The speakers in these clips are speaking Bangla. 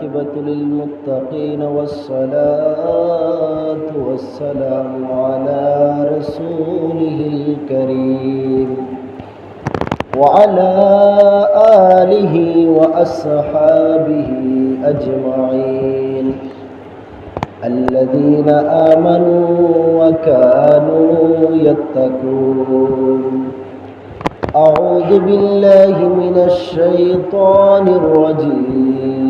والعاقبة للمتقين والصلاة والسلام على رسوله الكريم وعلى آله وأصحابه أجمعين. الذين آمنوا وكانوا يتقون. أعوذ بالله من الشيطان الرجيم.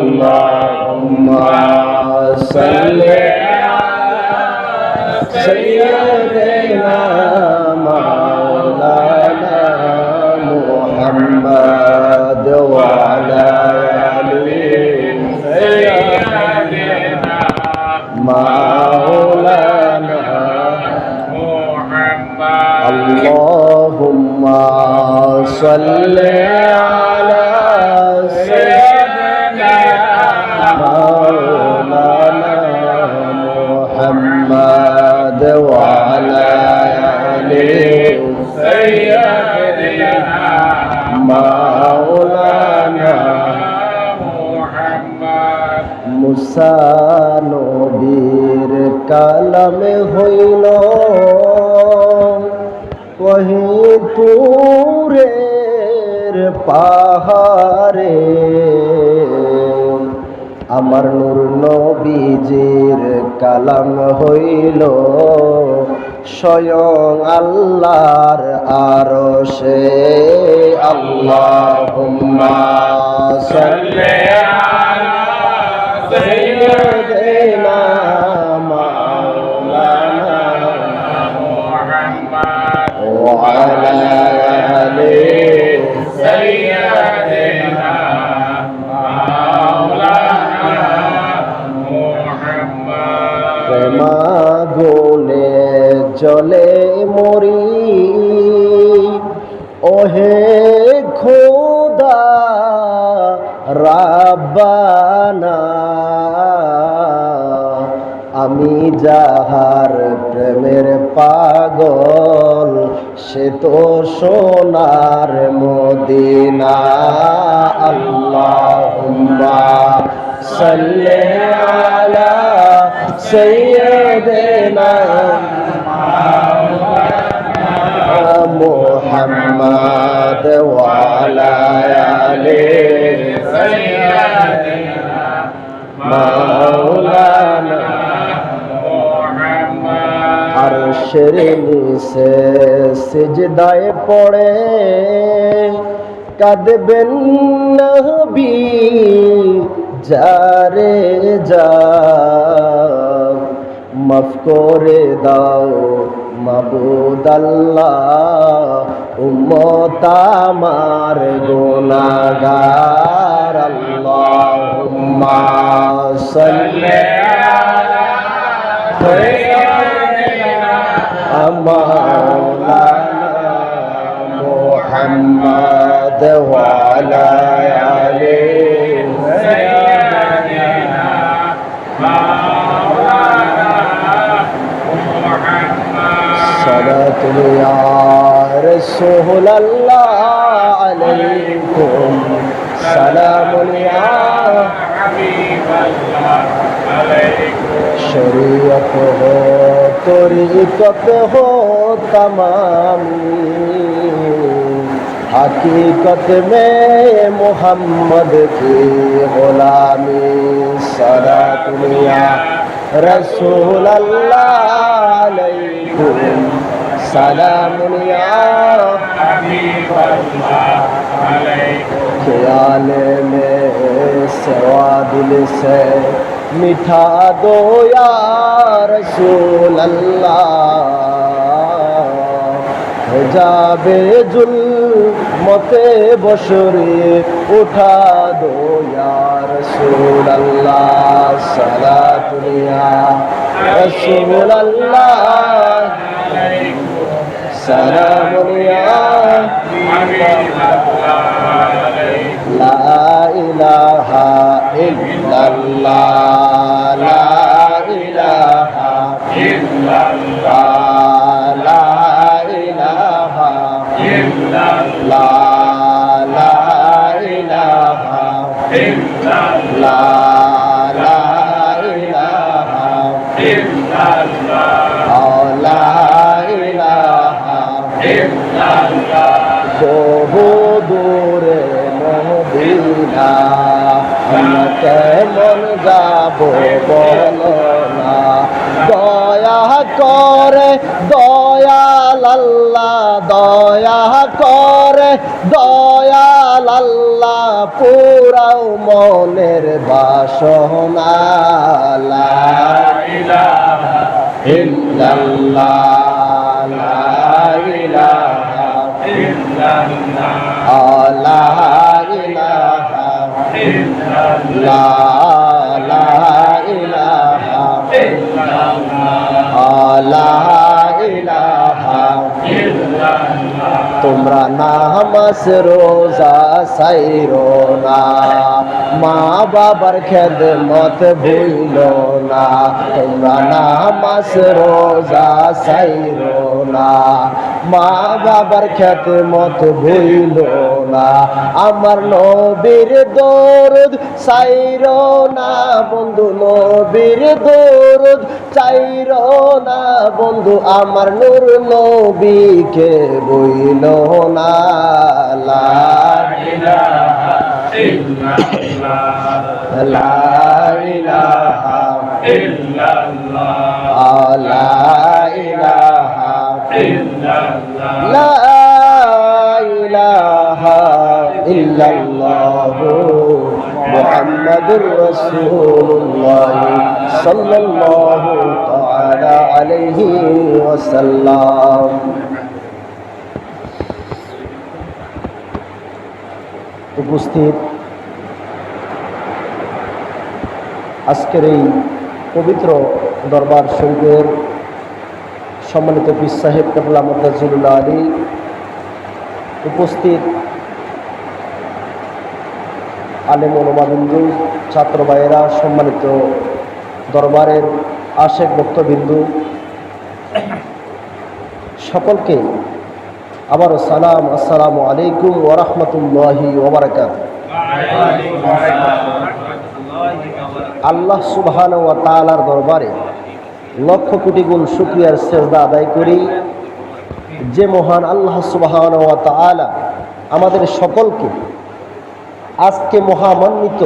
اللهم صل سيدنا মুসা কালামে হইল। কহি তুরের পাহাড়ে আমার নূর নবীজির কালাম হইল। স্বয়ং আল্লাহর আরশে আল্লাহুম্মা সাল্লি জলে মরি ওহে খোদা রাব্বানা আমি যাহার প্রেমের পাগল সে তো সোনার মদিনা আল্লাহুম্মা সাল্লি আলা সাইয়্যিদিনা محمد وعلى آله مولانا আরশের নিচে সিজদায় পড়ে। কাঁদবেন নবী, যারে যা। মাফ করে দাও মাবুদ আল্লাহ, উম্মত আমার গুনাহগার। আল্লাহুম্মা সাল্লি مولانا محمد وعلى آله صلاة يا رسول الله عليكم. سلام يا शरीयत हो तरीकत हो तमामी हकीकत में मोहम्मद की गुलामी सदा दुनिया रसूल अल्लाह अलैकुम सलाम या ख्याल में सेवा दिल से মিঠা দোয়ার যাবে জুল মতে বসরে উঠা দোয়ার সোলাল্লাহ সারা দুনিয়া রসুল্লাহ সারা দুনিয়া ইলাহা ইল্লাল্লাহ। কেমন যাব বলো না। দয়া করে দয়াল আল্লাহ দয়া করে দয়াল আল্লাহ পুরাও মনের বাসনা লা ইল্লাল্লাহ লা ইলাহা লা ইলাহা তোমরা নামাজ রোজা সাইরো না। মা বাবার খেদমত ভুইল না। তোমরা নামাজ রোজা সাইরো না। মা বাবার খেদমত ভুইল না। আমার নবীর দরদ সাইরো না বন্ধু, নবীর দরদ চাইরো না বন্ধু। আমার নূর নবীকে বইল না। লা ইলাহা লা ইলাহা লা ইলাহা উপস্থিত। আজকের এই পবিত্র দরবার শরীফের সম্মানিত পীর সাহেব কেবলা মদাজুল্লাহ আলী উপস্থিত আলেম অনুমাবিন্দু ছাত্র ভাইয়েরা, সম্মানিত দরবারের আশেক ভক্তবিন্দু, সকলকে আবারও সালাম, আসসালামু আলাইকুম ওরহমতুল্লাহি ওবরাকাত আল্লাহ সুবহান ওয়া তাআলার দরবারে লক্ষ কোটি গুণ শুক্রিয়ার সেজদা আদায় করি। যে মহান আল্লাহ সুবহান ওয়া তাআলা আমাদের সকলকে আজকে মহামান্বিত,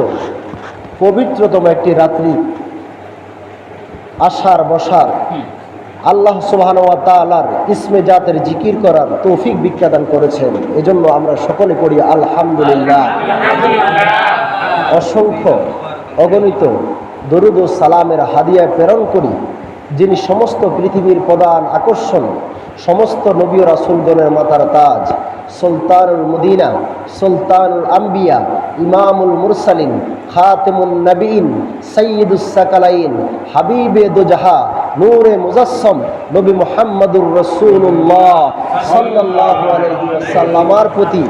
পবিত্রতম একটি রাত্রি আসার বসার। আল্লাহ সুবহান ওয়া তাআলার ইসমে জাতের জিকির করার তৌফিক বিজ্ঞাদান করেছেন। এজন্য আমরা সকলে পড়ি আলহামদুলিল্লাহ। অসংখ্য অগণিত দরুদ ও সালামের হাদিয়ায় প্রেরণ করি, যিনি সমস্ত পৃথিবীর প্রধান আকর্ষণ, সমস্ত নবী রাসুলগণের মাতার তাজ সুলতানুল মদিনা, সুলতানুল আম্বিয়া, ইমামুল মুরসালিন খাতেমুল নবীন সৈয়দুস সাকালাইন, হাবিবে দুজাহা, নূরে মুজাসম নবী মোহাম্মদুর রসুল্লাহ ওয়াসাল্লামার প্রতি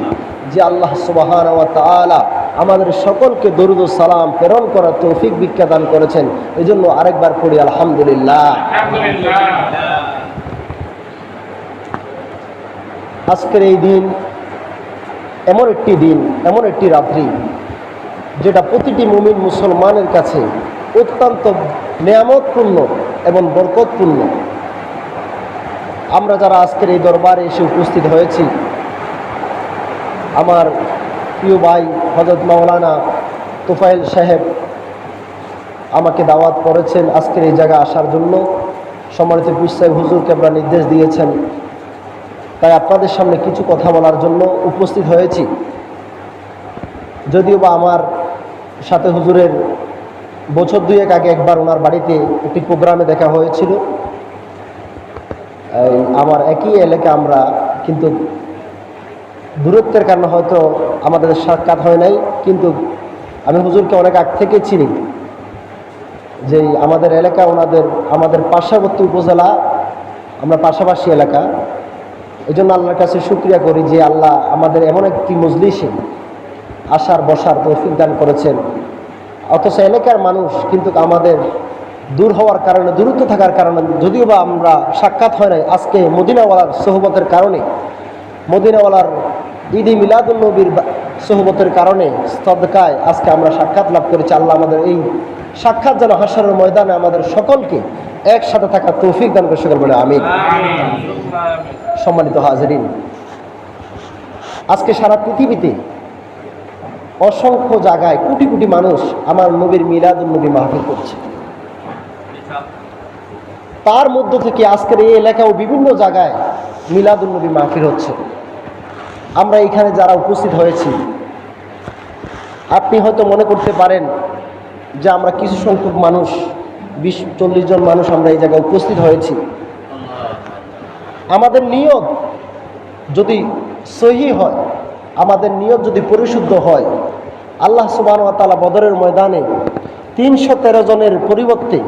যে আল্লাহ সুবাহান তাআলা আমাদের সকলকে দরুদ সালাম প্রেরণ করার তৌফিক দান করেছেন। এই জন্য আরেকবার পড়ি আলহামদুলিল্লাহ। আজকের এই দিন এমন একটি দিন, এমন একটি রাত্রি, যেটা প্রতিটি মুমিন মুসলমানের কাছে অত্যন্ত নিয়ামতপূর্ণ এবং বরকতপূর্ণ। আমরা যারা আজকের এই দরবারে এসে উপস্থিত হয়েছি, আমার প্রিয় ভাই হজরত মাওলানা তোফাইল সাহেব আমাকে দাওয়াত করেছেন আজকের এই জায়গায় আসার জন্য। সম্মানিত সাহেব, হুজুরকে আমরা নির্দেশ দিয়েছেন। তাই আপনাদের সামনে কিছু কথা বলার জন্য উপস্থিত হয়েছি। যদিও বা আমার সাথে হুজুরের বছর দুয়েক আগে একবার ওনার বাড়িতে একটি প্রোগ্রামে দেখা হয়েছিল। আমার একই এলাকা আমরা কিন্তু দূরত্বের কারণে হয়তো আমাদের সাক্ষাৎ হয় নাই, কিন্তু আমি হুজুরকে অনেক আগ থেকে চিনি যে আমাদের এলাকা ওনাদের, আমাদের পার্শ্ববর্তী উপজেলা, আমরা পাশাপাশি এলাকা। এই জন্য আল্লাহর কাছে শুক্রিয়া করি যে আল্লাহ আমাদের এমন একটি মজলিসে আসার, বসার তৌফিক দান করেছেন। অথচ এলাকার মানুষ কিন্তু আমাদের দূর হওয়ার কারণে, দূরত্ব থাকার কারণে, যদিও বা আমরা সাক্ষাৎ হয় নাই, আজকে মদিনাওয়ালার সহবতের কারণে মদিনাওয়ালার ঈদ মিলাদুল নবীর সহবতের কারণে স্তদকায় আজকে আমরা সাক্ষাৎ লাভ করেছি। আল্লাহ আমাদের এই সাক্ষাৎ যেন হাসারের ময়দানে আমাদের সকলকে একসাথে থাকা তৌফিক দান করে সকল বলে আমি সম্মানিত হাজরিন আজকে সারা পৃথিবীতে অসংখ্য জায়গায় কোটি কোটি মানুষ আমার নবীর মিলাদুল নবী মাহফিল করছে। তার মধ্য থেকে আজকের এই এলাকাও বিভিন্ন জায়গায় মিলাদুল নবী মাহফিল হচ্ছে। আমরা এখানে যারা উপস্থিত হয়েছি, আপনি হয়তো মনে করতে পারেন যে আমরা কিছু সংখ্যক মানুষ, বিশ, চল্লিশ জন মানুষ আমরা এই জায়গায় উপস্থিত হয়েছি। আমাদের নিয়ত যদি সহি হয়, আমাদের নিয়ত যদি পরিশুদ্ধ হয়, আল্লাহ সুবাহ তালা বদরের ময়দানে তিনশো তেরো জনের পরিবর্তে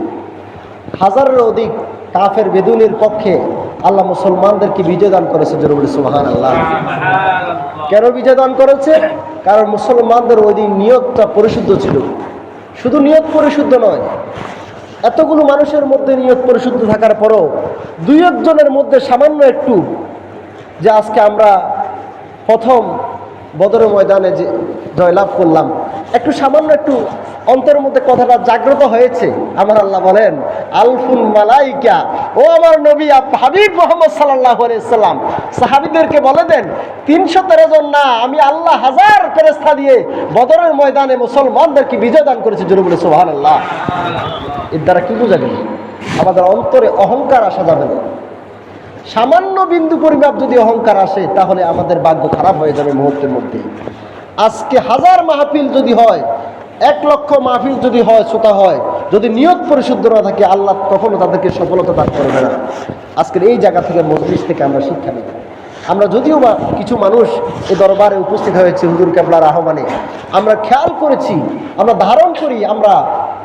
হাজারের অধিক কাফের বেদুনির পক্ষে আল্লাহ মুসলমানদেরকে বিজয় দান করেছে জরুরি সুহান আল্লাহ কেন বিজয় দান করেছে? কারণ মুসলমানদের ওই দিন নিয়তটা পরিশুদ্ধ ছিল। শুধু নিয়ত পরিশুদ্ধ নয়, এতগুলো মানুষের মধ্যে নিয়ত পরিশুদ্ধ থাকার পরও দুই একজনের মধ্যে সামান্য একটু যে আজকে আমরা প্রথম বদরের ময়দানে যে জয়লাভ করলাম। একটু সামান্য একটু অন্তরের মধ্যে কথাটা জাগ্রত হয়েছে। আমার আল্লাহ বলেন আলফুল মালাইকা। ও আমার নবী হাবিব মোহাম্মদ সাল্লাহ সাল্লাম সাহাবিদেরকে বলে দেন, তিনশো তেরো জন না, আমি আল্লাহ হাজার ফেরেস্তা দিয়ে বদরের ময়দানে মুসলমানদেরকে বিজয় দান করেছি জোরে বলে সোহান আল্লাহ এর দ্বারা কি বোঝা আমাদের অন্তরে অহংকার আসা যাবে না। সামান্য বিন্দু পরিমাপ যদি অহংকার আসে, তাহলে আমাদের ভাগ্য খারাপ হয়ে যাবে মুহূর্তের মধ্যে আজকে হাজার মাহফিল যদি হয়, এক লক্ষ মাহফিল যদি হয়, শ্রোতা হয়, যদি নিয়ত পরিশুদ্ধ না থাকে, আল্লাহ কখনো তাদেরকে সফলতা দান করবে না। আজকের এই জায়গা থেকে, মজলিস থেকে আমরা শিক্ষা নিই আমরা যদিও বা কিছু মানুষ এই দরবারে উপস্থিত হয়েছে হুজুর কেবলার আহ্বানে, আমরা খেয়াল করেছি, আমরা ধারণ করি, আমরা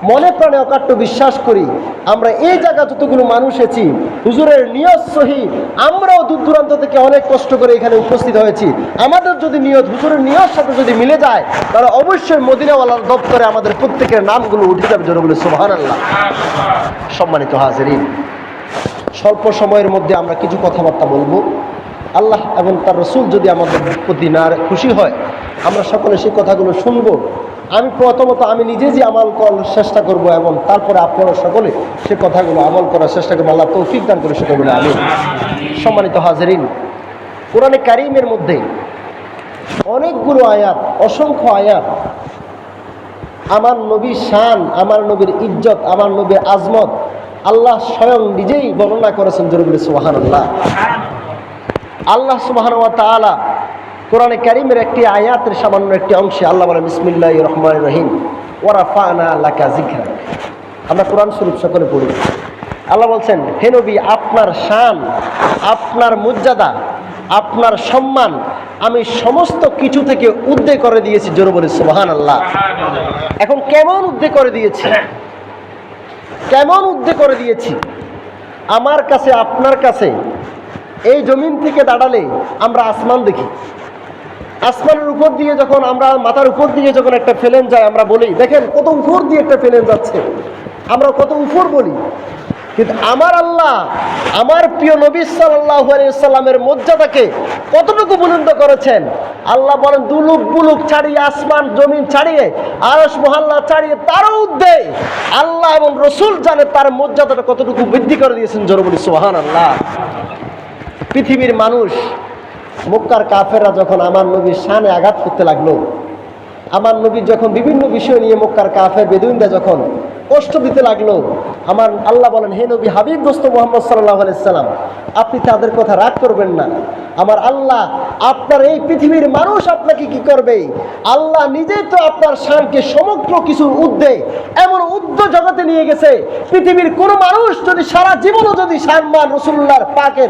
মনে প্রাণে অকাট্য বিশ্বাস করি, আমরা এই জায়গা যতগুলো মানুষ এছি হুজুরের নিয়ত সহি, আমরাও দূর দূরান্ত থেকে অনেক কষ্ট করে এখানে উপস্থিত হয়েছি। আমাদের যদি নিয়ত, হুজুরের নিয়ত সাথে যদি মিলে যায়, তাহলে অবশ্যই মদিনাওয়ালার দপ্তরে আমাদের প্রত্যেকের নামগুলো উঠে যাবে জোরে বলে সোহান আল্লাহ সম্মানিত হাজারিন, স্বল্প সময়ের মধ্যে আমরা কিছু কথাবার্তা বলব। আল্লাহ এবং তার রসুল যদি আমাদের প্রতি না খুশি হয়, আমরা সকলে সেই কথাগুলো শুনব। আমি প্রথমত আমি নিজে যে আমল করার চেষ্টা করব এবং তারপরে আপনারা সকলে সে কথাগুলো আমল করার চেষ্টা করব। আল্লাহ তৌফিক দান করে সেটা বলে আমি সম্মানিত হাজারিন, কোরআনে কারিমের মধ্যে অনেকগুলো আয়াত, অসংখ্য আয়াত। আমার নবীর শান, আমার নবীর ইজ্জত, আমার নবীর আজমত আল্লাহ স্বয়ং নিজেই বর্ণনা করেছেন জরুরি সোহান আল্লাহ আল্লাহ সুবাহান তালা কোরআনে কারিমের একটি আয়াতের সামান্য একটি অংশে আল্লাহ বলে বিসমিল্লাহ রহমান রহিম ওরা ফানা লাকা জিঘা আমরা কোরআন শরীফ সকলে পড়ি। আল্লাহ বলছেন, হে নবী, আপনার শান, আপনার মর্যাদা, আপনার সম্মান আমি সমস্ত কিছু থেকে উদ্দে করে দিয়েছি জোর বলে সুবাহান আল্লাহ এখন কেমন উদ্দে করে দিয়েছি? কেমন উদ্দে করে দিয়েছি? আমার কাছে, আপনার কাছে এই জমিন থেকে দাঁড়ালে আমরা আসমান দেখি। আসমানের উপর দিয়ে যখন আমরা, মাথার উপর দিয়ে যখন একটা ফেলেন যায়, আমরা বলি, দেখেন কত উপর দিয়ে একটা ফেলেন যাচ্ছে। আমরা কত উপর বলি। কিন্তু আমার আল্লাহ, আমার প্রিয় নবী সাল্লাহ সাল্লামের মর্যাদাকে কতটুকু বুলন্দ করেছেন? আল্লাহ বলেন, দুলুক বুলুক ছাড়িয়ে, আসমান, জমিন ছাড়িয়ে আরস মহাল্লা ছাড়িয়ে, তারও উদ্দে আল্লাহ এবং রসুল জানে তার মর্যাদাটা কতটুকু বৃদ্ধি করে দিয়েছেন জরুরি সোহান আল্লাহ পৃথিবীর মানুষ, মক্কার কাফেররা যখন আমার নবীর শানে আঘাত করতে লাগল, আমার নবীর যখন বিভিন্ন বিষয় নিয়ে মক্কার কাফের বেদুইনরা যখন কষ্ট দিতে লাগল। আমার আল্লাহ বলেন, হে নবী, হাবিব দোস্ত মোহাম্মদ সাল্লাহ আলাইসাল্লাম আপনি তাদের কথা রাগ করবেন না। আমার আল্লাহ, আপনার এই পৃথিবীর মানুষ আপনাকে কি করবে? আল্লাহ নিজেই তো আপনার শানকে সমগ্র কিছুর উদ্দে এমন উদ্য জগতে নিয়ে গেছে। পৃথিবীর কোনো মানুষ যদি সারা জীবনও যদি সম্মান রসুল্লাহর পাকের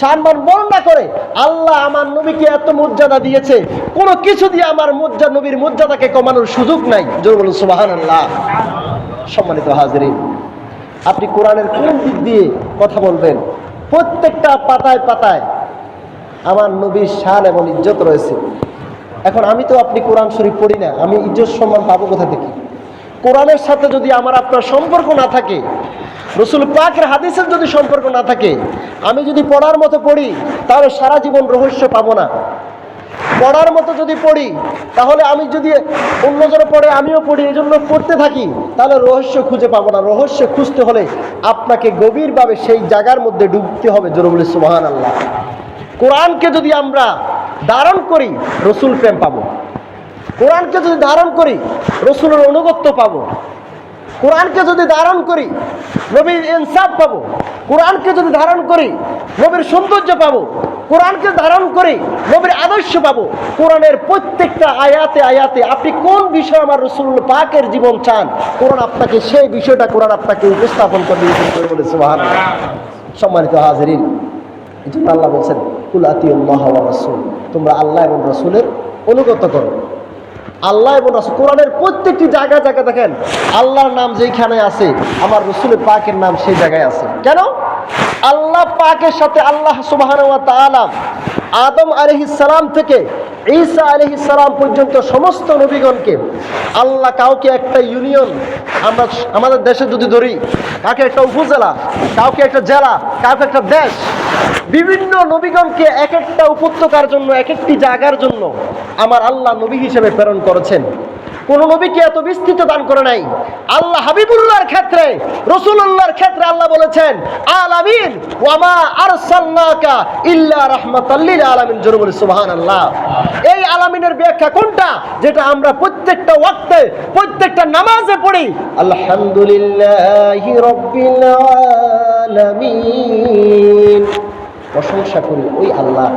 সম্মান বর্ণনা করে, আল্লাহ আমার নবীকে এত মর্যাদা দিয়েছে। কোনো কিছু দিয়ে আমার মর্যাদা নবীর মর্যাদাকে কমানোর সুযোগ নাই। জোর বলুন সুবাহান আল্লাহ সম্মানিত হাজিরিন, আপনি কোরআনের কোন দিক দিয়ে কথা বলবেন? প্রত্যেকটা পাতায় পাতায় আমার নবীর শান এবং ইজ্জত রয়েছে। এখন আমি তো আপনি কোরআন শরীফ পড়ি না, আমি ইজ্জত সম্মান পাবো কোথা থেকে? কোরআনের সাথে যদি আমার আপনার সম্পর্ক না থাকে, রসুল পাকের হাদিসের যদি সম্পর্ক না থাকে, আমি যদি পড়ার মতো পড়ি, তাহলে সারা জীবন রহস্য পাবো না। পড়ার মতো যদি পড়ি, তাহলে আমি যদি অন্যজনে পড়ে, আমিও পড়ি এই জন্য পড়তে থাকি, তাহলে রহস্য খুঁজে পাবো না। রহস্য খুঁজতে হলে আপনাকে গভীরভাবে সেই জায়গার মধ্যে ডুবতে হবে জরুরি সুবাহান আল্লাহ কোরআনকে যদি আমরা ধারণ করি, রসুল প্রেম পাবো। কোরআনকে যদি ধারণ করি, রসুলের অনুগত্য পাবো। কোরআনকে যদি ধারণ করি, নবীর ইনসাফ পাবো, কোরআনকে যদি ধারণ করি, নবীর সৌন্দর্য পাবো, কোরআনকে ধারণ করি, নবীর আদর্শ পাবো, কোরআনের প্রত্যেকটা আয়াতে আয়াতে আপনি কোন বিষয় আমার রসুল পাকের জীবন চান, কোরআন আপনাকে সেই বিষয়টা কোরআন আপনাকে উপস্থাপন করে বলেছে সম্মানিত হাজরিন এই জন্য আল্লাহ বলছেন কুলাতি রসুল। তোমরা আল্লাহ এবং রসুলের অনুগত করো। আল্লাহ এবং রসুল কোরআনের প্রত্যেকটি জায়গায় জায়গা দেখেন, আল্লাহর নাম যেইখানে আছে, আমার রসুলের পাকের নাম সেই জায়গায় আছে। কেন? আল্লাহ পাকের সাথে আল্লাহ সুবাহ আদম সালাম থেকে ঈসা সালাম পর্যন্ত সমস্ত নবীগণকে আল্লাহ কাউকে একটা ইউনিয়ন আমরা আমাদের দেশে যদি ধরি, কাউকে একটা উপজেলা, কাউকে একটা জেলা, কাউকে একটা দেশ, বিভিন্ন নবীগণকে এক একটা উপত্যকার জন্য এক একটি জায়গার জন্য আমার আল্লাহ নবী হিসেবে প্রেরণ করেছেন। কোন নবীকে এত বিস্তৃত দান করে নাই। আল্লাহ হাবিবুল্লাহর ক্ষেত্রে রসুল্লাহর ক্ষেত্রে আল্লাহ বলেছেন, আলামিন, ওয়ামা আরসালনাকা ইল্লা রাহমাতাল্লিল আলামিন। জোরে বলি, সুবহানাল্লাহ। এই আলামিনের ব্যাখ্যা কোনটা? যেটা আমরা প্রত্যেকটা ওয়াক্তে, প্রত্যেকটা নামাজে পড়ি। আলহামদুলিল্লাহি রাব্বিল আলামিন। প্রশংসা করি ওই আল্লাহ,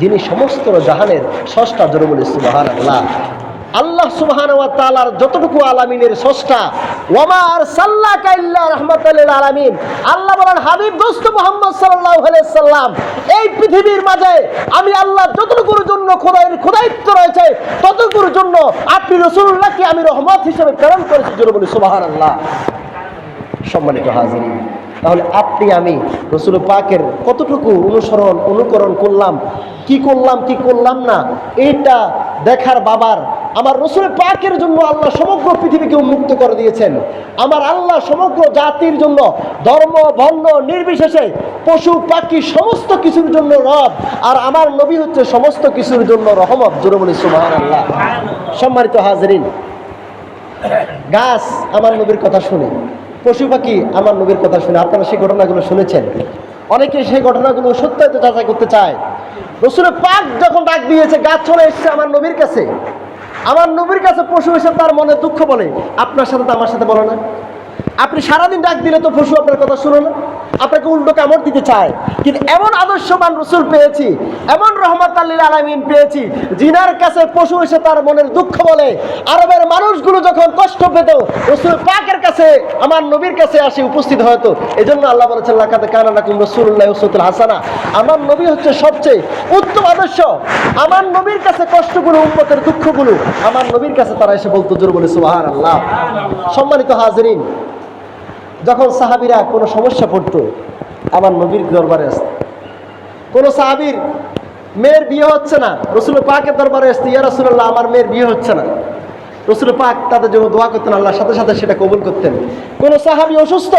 যিনি সমস্ত জাহানের ষষ্ঠা জোরে বলি, সুবহানাল্লাহ। আল্লাহ সুবহান ওয়া তাআলার যতটুকু আলামিনের স্রষ্টা, ওয়ামা আরসালনাকা ইল্লা রাহমাতাল লিল আলামিন। আল্লাহ বলেন, হাবিব দোস্ত মুহাম্মদ সাল্লাল্লাহু সাল্লাম, এই পৃথিবীর মাঝে আমি আল্লাহ যতটুকুর জন্য খোদাইয়ের খোদাইত্ব রয়েছে, ততটুকুর জন্য আপনি রাসূলুল্লাহকে আমি রহমত হিসেবে প্রেরণ করেছি জোরে বলি সুবহানাল্লাহ। সম্মানিত হাজির তাহলে আপনি, আমি, রসুল পাকের কতটুকু অনুসরণ, অনুকরণ করলাম? কি করলাম কি করলাম না? এটা দেখার বাবার, আমার রসুল পাকের জন্য আল্লাহ সমগ্র পৃথিবীকে উন্মুক্ত করে দিয়েছেন। আমার আল্লাহ সমগ্র জাতির জন্য ধর্ম, বর্ণ, নির্বিশেষে পশু, পাখি, সমস্ত কিছুর জন্য রব, আর আমার নবী হচ্ছে সমস্ত কিছুর জন্য রহমত। জোরে বলি সুবাহ আল্লাহ সম্মানিত হাজরিন, গাছ আমার নবীর কথা শুনে পশু পাখি আমার নবীর কথা শুনে আপনারা সেই ঘটনাগুলো শুনেছেন। অনেকে সেই ঘটনাগুলো সত্যায়িত যাচাই করতে চায়। রসুলের পাক যখন ডাক দিয়েছে, গাছ চলে এসছে আমার নবীর কাছে। আমার নবীর কাছে পশু এসে তার মনে দুঃখ বলে, আপনার সাথে তো আমার সাথে বলে না। আপনি সারাদিন ডাক দিলে তো পশু আপনার কথা শুনে না। আপনাকে উল্টো কামড় দিতে চায়। কিন্তু এমন আদর্শবান রসুল পেয়েছি, এমন রহমত আল্লিল আলমিন পেয়েছি জিনার কাছে পশু এসে তার মনের দুঃখ বলে। আরবের মানুষগুলো যখন কষ্ট পেত, রসুল পাকের কাছে, আমার নবীর কাছে আসে উপস্থিত হয়তো। এই জন্য আল্লাহ বলেছেন লাকাতে কানা নাকুম রসুল্লাহ উসুল হাসানা। আমার নবী হচ্ছে সবচেয়ে উত্তম আদর্শ। আমার নবীর কাছে কষ্টগুলো উন্মতের দুঃখগুলো, আমার নবীর কাছে তারা এসে বলতো জোর বলে সুবাহ আল্লাহ সম্মানিত হাজরিন যখন সাহাবিরা কোনো সমস্যা পড়তো, আমার নবীর দরবারে আসতো। কোনো সাহাবির, মেয়ের বিয়ে হচ্ছে না রসুল পাকের দরবারে আসতো, ইয়া রসুল্লাহ আমার মেয়ের বিয়ে হচ্ছে না। রসুল পাক তাদের জন্য দোয়া করতেন আল্লাহর সাথে সাথে সেটা কবুল করতেন। কোনো সাহাবি অসুস্থ?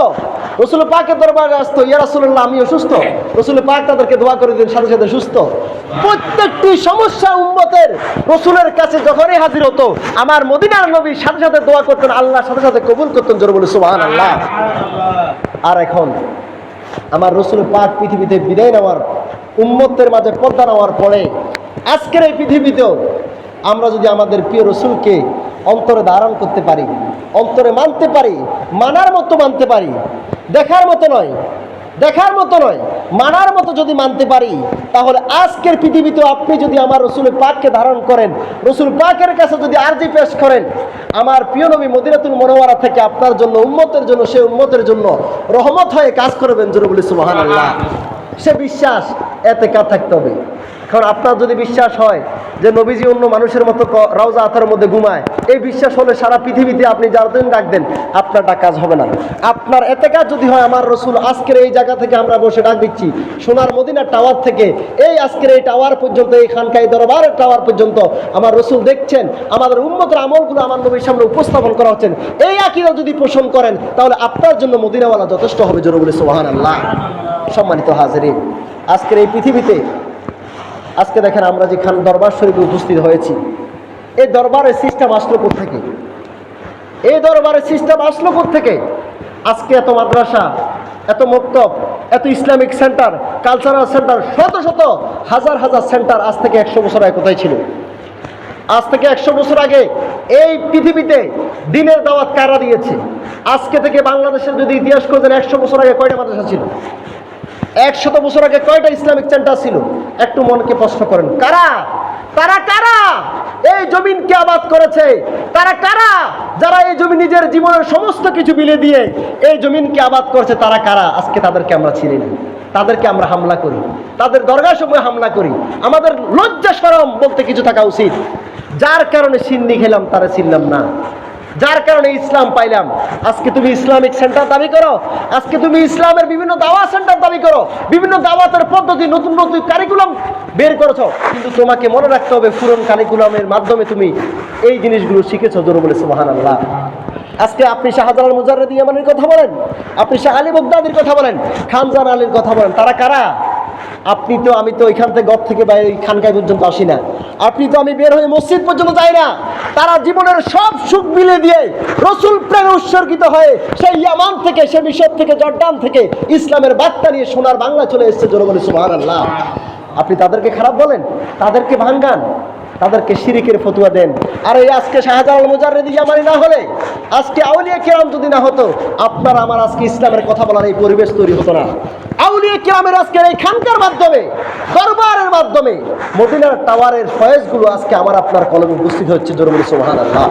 রসুল পাকের দরবারে আসতো, ইয়া রসুল্লাহ আমি অসুস্থ। রসুল পাক তাদেরকে দোয়া করে দিন সাথে সাথে সুস্থ। প্রত্যেকটি সমস্যা উম্মতের রসুলের কাছে যখনই হাজির হতো, আমার মদিনার নবীর সাথে সাথে দোয়া করতেন আল্লাহর সাথে সাথে কবুল করতেন, জোর বলে সুবাহান আল্লাহ আর এখন, আমার রসুল পাক পৃথিবীতে বিদায় নেওয়ার, উম্মতের মাঝে পর্দা নেওয়ার পরে, আজকের এই পৃথিবীতেও আমরা যদি আমাদের প্রিয় রসুলকে অন্তরে ধারণ করতে পারি, অন্তরে মানতে পারি, মানার মতো মানতে পারি। দেখার মতো নয়, দেখার মতো নয়, মানার মতো যদি মানতে পারি, তাহলে আজকের পৃথিবীতে আপনি যদি আমার রসুল পাককে ধারণ করেন, রসুল পাকের কাছে যদি আরজি পেশ করেন, আমার প্রিয় নবী মদিনাতুল মনোয়ারা থেকে আপনার জন্য, উম্মতের জন্য সে উম্মতের জন্য রহমত হয়ে কাজ করবেন জোরে বলি সুবাহান আল্লাহ সে বিশ্বাস এতে কার থাকতে হবে। এখন আপনার যদি বিশ্বাস হয় যে নবীজি অন্য মানুষের মতো রওজা আথার মধ্যে ঘুমায়, এই বিশ্বাস হলে সারা পৃথিবীতে আপনি যার দিন ডাক দেন আপনারটা কাজ হবে না। আপনার এতে কাজ যদি হয়, আমার রসুল আজকের এই জায়গা থেকে আমরা বসে ডাক দিচ্ছি। সোনার মদিনার টাওয়ার থেকে, এই আজকের এই টাওয়ার পর্যন্ত, এই খানকাই দরবারের টাওয়ার পর্যন্ত আমার রসুল দেখছেন, আমাদের উন্মতের আমলগুলো আমার নবীর সামনে উপস্থাপন করা হচ্ছেন। এই আকিরা যদি পোষণ করেন, তাহলে আপনার জন্য মদিনাওয়ালা যথেষ্ট হবে, জোরে বলে সোহান আল্লাহ সম্মানিত হাজারিন, আজকের এই পৃথিবীতে আজকে দেখেন আমরা যেখান দরবার শরীফে উপস্থিত হয়েছি, এই দরবারের সিস্টেম আসলো থেকে এই দরবারের সিস্টেম আসলো থেকে আজকে এত মাদ্রাসা, এত মক্তব, এত ইসলামিক সেন্টার কালচারাল সেন্টার, শত শত, হাজার হাজার সেন্টার আজ থেকে একশো বছর আগে কোথায় ছিল? আজ থেকে একশো বছর আগে এই পৃথিবীতে দিনের দাওয়াত কারা দিয়েছে? আজকে থেকে বাংলাদেশের যদি ইতিহাস করতেন একশো বছর আগে কয়টা মাদ্রাসা ছিল? একশত বছর আগে কয়টা ইসলামিক সেন্টার ছিল? একটু মনকে প্রশ্ন করেন। কারা? তারা কারা? এই জমিনকে আবাদ করেছে। তারা কারা? যারা এই জমি নিজের জীবনের সমস্ত কিছু বিলে দিয়ে এই জমিনকে আবাদ করেছে, তারা কারা? আজকে তাদেরকে আমরা চিনি না। তাদেরকে আমরা হামলা করি। তাদের দরগা সময় হামলা করি। আমাদের লজ্জা সরম বলতে কিছু থাকা উচিত। যার কারণে সিন্নি খেলাম, তারা চিনলাম না। যার কারণে ইসলাম পাইলাম। আজকে তুমি ইসলামিক সেন্টার দাবি করো, আজকে তুমি ইসলামের বিভিন্ন দাওয়া সেন্টার দাবি করো, বিভিন্ন দাওয়াতের পদ্ধতি, নতুন নতুন কারিকুলাম বের করেছ। কিন্তু তোমাকে মনে রাখতে হবে পুরন কারিকুলামের মাধ্যমে তুমি এই জিনিসগুলো শিখেছো জোর বলে সুবাহান আল্লাহ আজকে আপনি শাহজালাল মুজাররেদ ইয়ামানের কথা বলেন, আপনি শাহ আলী বগদাদির কথা বলেন, খানজান আলীর কথা বলেন, তারা কারা? আপনি তো, আমি তো ওইখান থেকে গপ থেকে বাইরে খানকায় পর্যন্ত আসি না। আপনি তো আমি বের হয়ে মসজিদ পর্যন্ত যাই না। তারা জীবনের সব সুখ মিলে দিয়ে রসুল প্রেমে উৎসর্গিত হয়ে সেই ইয়ামান থেকে সে মিশর থেকে, জর্ডান থেকে ইসলামের বার্তা নিয়ে সোনার বাংলা চলে এসছে জনগণের সুহান আল্লাহ আপনি তাদেরকে খারাপ বলেন? তাদেরকে ভাঙ্গান? তাদেরকে শিরিকের ফতুয়া দেন। আর এই আজকে শাহজালাল মুজাররেদি জামানি না হলে, আজকে আউলিয়া কেরাম যদি না হতো, আপনার আমার আজকে ইসলামের কথা বলার এই পরিবেশ তৈরি হতো না। আউলিয়া কেরামের আজকের এই খানকার মাধ্যমে, দরবারের মাধ্যমে, মদিনার টাওয়ারের ফয়েজগুলো আজকে আমার আপনার কলমে উপস্থিত হচ্ছে জরুরি সোহান আল্লাহ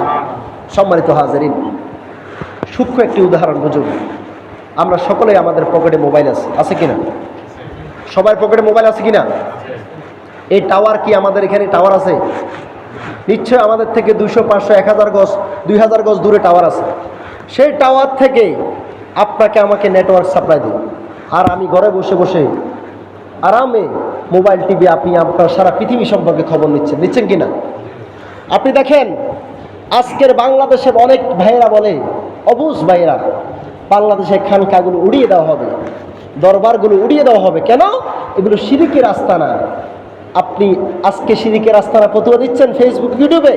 সম্মানিত হাজারিন, সূক্ষ্ম একটি উদাহরণ বুঝুন। আমরা সকলেই আমাদের পকেটে মোবাইল আছে আছে কিনা? সবার পকেটে মোবাইল আছে কিনা? এই টাওয়ার কি আমাদের এখানে টাওয়ার আছে? নিশ্চয় আমাদের থেকে দুশো পাঁচশো, এক হাজার গজ, দুই হাজার গজ দূরে টাওয়ার আছে। সেই টাওয়ার থেকে আপনাকে আমাকে নেটওয়ার্ক সাপ্লাই দিই আর আমি ঘরে বসে বসে আরামে মোবাইল টিভি আপনি আপনার সারা পৃথিবী সম্পর্কে খবর নিচ্ছেন। নিচ্ছেন কি না? আপনি দেখেন, আজকের বাংলাদেশের অনেক ভাইয়েরা বলে অবুজ ভাইয়েরা বাংলাদেশের খানকাগুলো উড়িয়ে দেওয়া হবে। দরবারগুলো উড়িয়ে দেওয়া হবে। কেন? এগুলো সিরিকের আস্তানা আপনি আজকে সিরিকের রাস্তারা ফতুয়া দিচ্ছেন ফেসবুক ইউটিউবে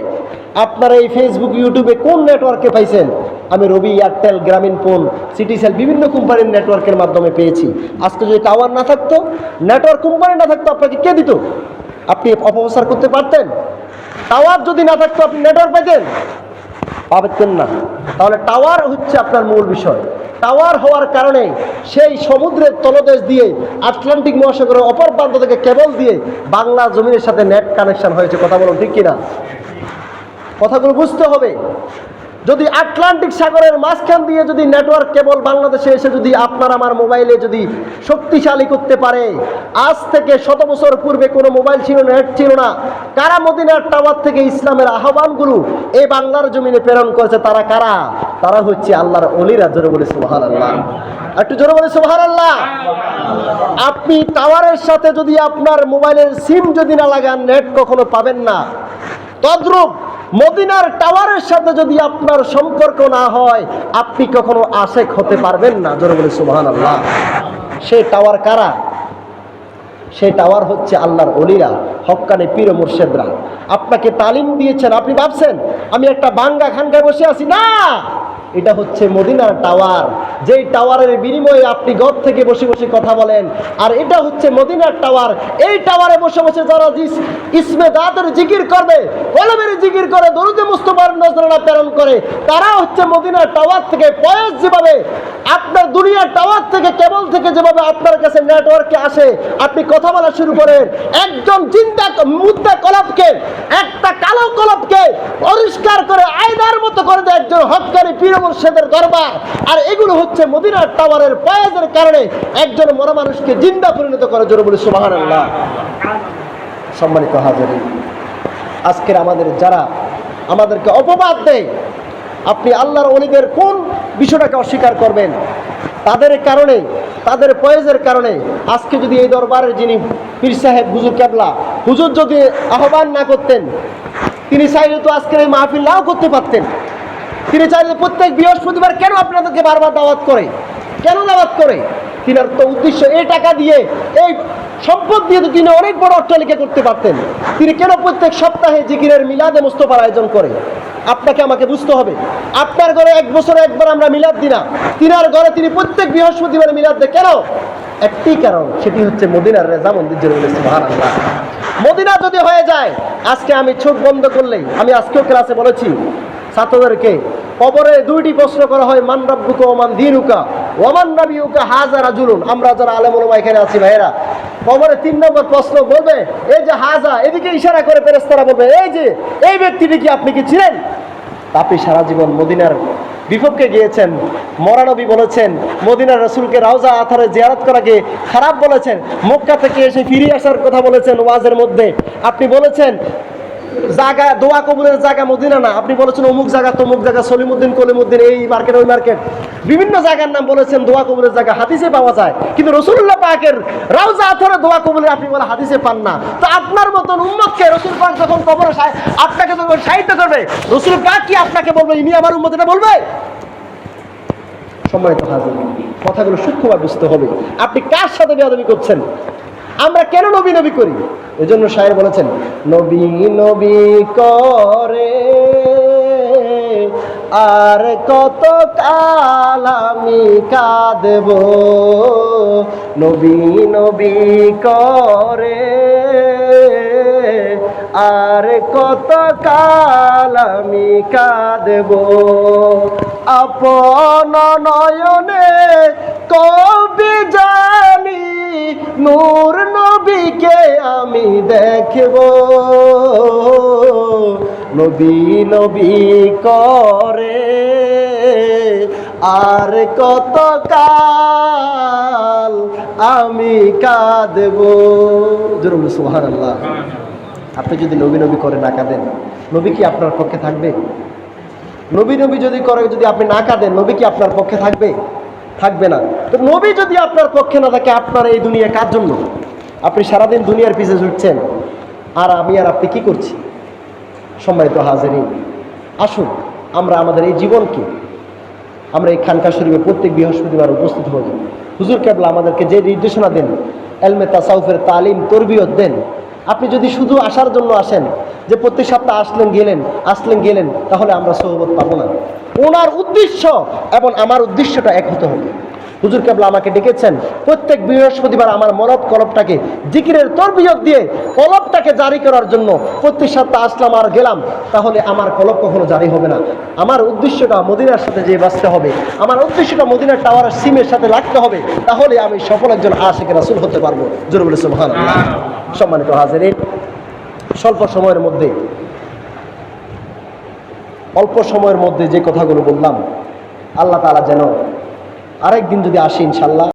আপনারা এই ফেসবুক ইউটিউবে কোন নেটওয়ার্কে পাইছেন? আমি Robi Airtel, Grameen phone Citycell বিভিন্ন কোম্পানির নেটওয়ার্কের মাধ্যমে পেয়েছি। আজকে যদি টাওয়ার না থাকতো নেটওয়ার্ক কোম্পানি না থাকতো, আপনাকে কে দিত? আপনি অপপ্রচার করতে পারতেন? টাওয়ার যদি না থাকতো, আপনি নেটওয়ার্ক পেতেন পাবেন না। তাহলে টাওয়ার হচ্ছে আপনার মূল বিষয়। টাওয়ার হওয়ার কারণে সেই সমুদ্রের তলদেশ দিয়ে আটলান্টিক মহাসাগরের অপর প্রান্ত থেকে কেবল দিয়ে বাংলা জমিনের সাথে নেট কানেকশন হয়েছে। কথা বলুন ঠিক কিনা? কথাগুলো বুঝতে হবে। যদি আটলান্টিক সাগরের মাঝখান দিয়ে যদি নেটওয়ার্ক কেবল বাংলাদেশে এসে যদি আপনার আমার মোবাইলে যদি শক্তিশালী করতে পারে, আজ থেকে শত বছর পূর্বে কোনো মোবাইল ছিল, নেট ছিল না। কারা মদিনার টাওয়ার থেকে ইসলামের আহ্বানগুলো এই বাংলার জমিনে প্রেরণ করেছে, তারা কারা? তারা হচ্ছে আল্লাহর অলিরা, জোরে বলে সুবাহান আল্লাহ একটু জোরে বলে সুবাহান আল্লাহ আপনি টাওয়ারের সাথে যদি আপনার মোবাইলের সিম যদি না লাগান, নেট কখনো পাবেন না। তদ্রূপ মদিনার টাওয়ারের সাথে যদি আপনার সম্পর্ক না হয়, আপনি কখনো আশেক হতে পারবেন না। জোরে বলে সুবহান আল্লাহ সে টাওয়ার কারা? সেই টাওয়ার হচ্ছে আল্লাহর অলিরা হক্কানে পীর মুর্শেদরা। আপনাকে তালিম দিয়েছেন, আপনি ভাবছেন, আমি একটা বাঙ্গা খানকায় বসে আছি। না! এটা হচ্ছে মদিনার টাওয়ার। যেই টাওয়ারের বিনিময়ে আপনি ঘর থেকে বসে বসে কথা বলেন। আর এটা হচ্ছে মদিনার টাওয়ার। এই টাওয়ারে বসে বসে যারা ইসমে দাঁতের জিকির করবে কলমের জিকির করে, দরুদে মুস্তফার নজরানা প্রেরণ করে, তারা হচ্ছে মদিনার টাওয়ার থেকে পয়েস যেভাবে আপনার দুনিয়ার টাওয়ার থেকে, কেবল থেকে যেভাবে আপনার কাছে নেটওয়ার্কে আসে, আপনি কথা বলা শুরু করেন। একজন চিন্তা মুদ্রা কলপকে একটা কালো কলপকে পরিষ্কার করে আয়নার মতো করে দেয় একজন হকারি পীর মুর্শেদের দরবার। আর এগুলো হচ্ছে মদিনার টাওয়ারের পয়েজের কারণে একজন মরা মানুষকে জিন্দা পরিণত করে জোরে বলে আল্লাহ সম্মানিত হাজারি আজকের আমাদের যারা আমাদেরকে অপবাদ দেয়, আপনি আল্লাহর অলিদের কোন বিষয়টাকে অস্বীকার করবেন? তাদের কারণে, তাদের পয়েজের কারণে, আজকে যদি এই দরবারের যিনি পীর সাহেব হুজুর কেবলা হুজুর যদি আহ্বান না করতেন, তিনি চাইলে তো আজকের এই মাহফিল নাও করতে পারতেন। তিনি চাইলে প্রত্যেক বৃহস্পতিবার কেন আপনাদেরকে বারবার দাওয়াত করে? কেন দাওয়াত করে? তিনার তো উদ্দেশ্য এই টাকা দিয়ে, এই সম্পদ দিয়ে তো তিনি অনেক বড় অট্টালিকা করতে পারতেন। তিনি কেন প্রত্যেক সপ্তাহে জিকিরের মিলাদে মোস্তফার আয়োজন করে? আপনাকে আমাকে বুঝতে হবে। আপনার ঘরে এক বছরে একবার আমরা মিলাদ দিই না। তিনার ঘরে তিনি প্রত্যেক বৃহস্পতিবার মিলাদ দেয় কেন? একটি কারণ, সেটি হচ্ছে মদিনার রেজা মন্দির জন্য মদিনা যদি হয়ে যায়, আজকে আমি চোখ বন্ধ করলেই, আমি আজকেও ক্লাসে বলেছি ছাত্রদেরকে কবরে দুইটি প্রশ্ন করা হয়, মান রাব্বুকা ওমান দিনুকা? ওমান নাবিউকা হাজারা জুলুন আমরা যারা আলেম ওলামা এখানে আছি, ভাইয়েরা, কবরে তিন নম্বর প্রশ্ন বলবে, এই যে হাজা এদিকে ইশারা করে ফেরেশতারা বলবে, এই যে, এই ব্যক্তিটি কি আপনি কি ছিলেন? আপনি সারা জীবন মদিনার বিপক্ষে গিয়েছেন, মরানবী বলেছেন, মদিনার রসুলকে রাউজা আথারে জিয়ারত করাকে খারাপ বলেছেন, মক্কা থেকে এসে ফিরে আসার কথা বলেছেন ওয়াজের মধ্যে। আপনি বলেছেন জায়গা, দোয়া কবুলের জায়গা মদিনা না। আপনি বলেছেন অমুক জায়গা, তমুক জায়গা, সলিমুদ্দিন, কলিমুদ্দিন, এই মার্কেট, ওই মার্কেট। বিভিন্ন জায়গার নাম বলেছেন দোয়া কবুলের জায়গা, হাদিসে পাওয়া যায়। কিন্তু রসুল্লাহ পাকের রাউজা আথরে দোয়া কবুলের আপনি বলে হাদিসে পান না। তো আপনার মতন উম্মতকে রসুল পাক যখন কবরে আপনাকে যখন সাহিত্য করবে, রসুল পাক কি আপনাকে বলবে? ইনি আমার উম্মত, এটা বলবে? সম্মানিত হাজির, কথাগুলো সূক্ষ্মভাবে বুঝতে হবে। আপনি কার সাথে বেয়াদবি করছেন? আমরা কেন নবী নবী করি? জন্য শায়ের বলেছেন, নবী নবী করে আর কত কাল আমি কাঁদব? নবী নবী করে আর কত কাল আমি কাঁদব? আপন নয়নে কবি জানি নূর নবীকে আমি দেখব? নবী নবী করে আর কত কাল আমি কাঁদব? জরুর সুহান আল্লাহ আপনি যদি নবী নবী করে না কাঁদেন, নবী কি আপনার পক্ষে থাকবে? নবী নবী যদি করে, যদি আপনি না কাঁদেন, নবী কি আপনার পক্ষে থাকবে? থাকবে না। তো নবী যদি আপনার পক্ষে না থাকে, আপনার এই দুনিয়া কার জন্য? আপনি সারাদিন দুনিয়ার পিছে ছুটছেন আর আমি আর আপনি কি করছি? সম্মানিত হাজারিন, আসুন আমরা আমাদের এই জীবনকে, আমরা এই খানকা শরীফে প্রত্যেক বৃহস্পতিবার উপস্থিত হই। হুজুর কেবলা আমাদেরকে যে নির্দেশনা দেন, এলমে তাসাউফের তালিম, তরবিয়ত দেন আপনি যদি শুধু আসার জন্য আসেন, যে প্রত্যেক সপ্তাহ আসলেন, গেলেন আসলেন, গেলেন, তাহলে আমরা সহবত পাবো না। ওনার উদ্দেশ্য এবং আমার উদ্দেশ্যটা এক হতে হবে। হুজুর কেবলা আমাকে ডেকেছেন, প্রত্যেক বৃহস্পতিবার আমার মরব কলবটাকে জিকিরের তরবিয়ত দিয়ে কলবটাকে জারি করার জন্য প্রত্যেক সপ্তাহ আসলাম আর গেলাম, তাহলে আমার কলব কখনো জারি হবে না। আমার উদ্দেশ্যটা মদিনার সাথে যে বাঁচতে হবে, আমার উদ্দেশ্যটা মদিনার টাওয়ারের সিমের সাথে লাগতে হবে, তাহলে আমি সফল একজন আশেখ রাসুল হতে পারব। জোর বলে সুবহান সম্মানিত হাজারিন, স্বল্প সময়ের মধ্যে, অল্প সময়ের মধ্যে যে কথাগুলো বললাম, আল্লাহ তালা যেন আরেকদিন যদি আসি ইনশাল্লাহ।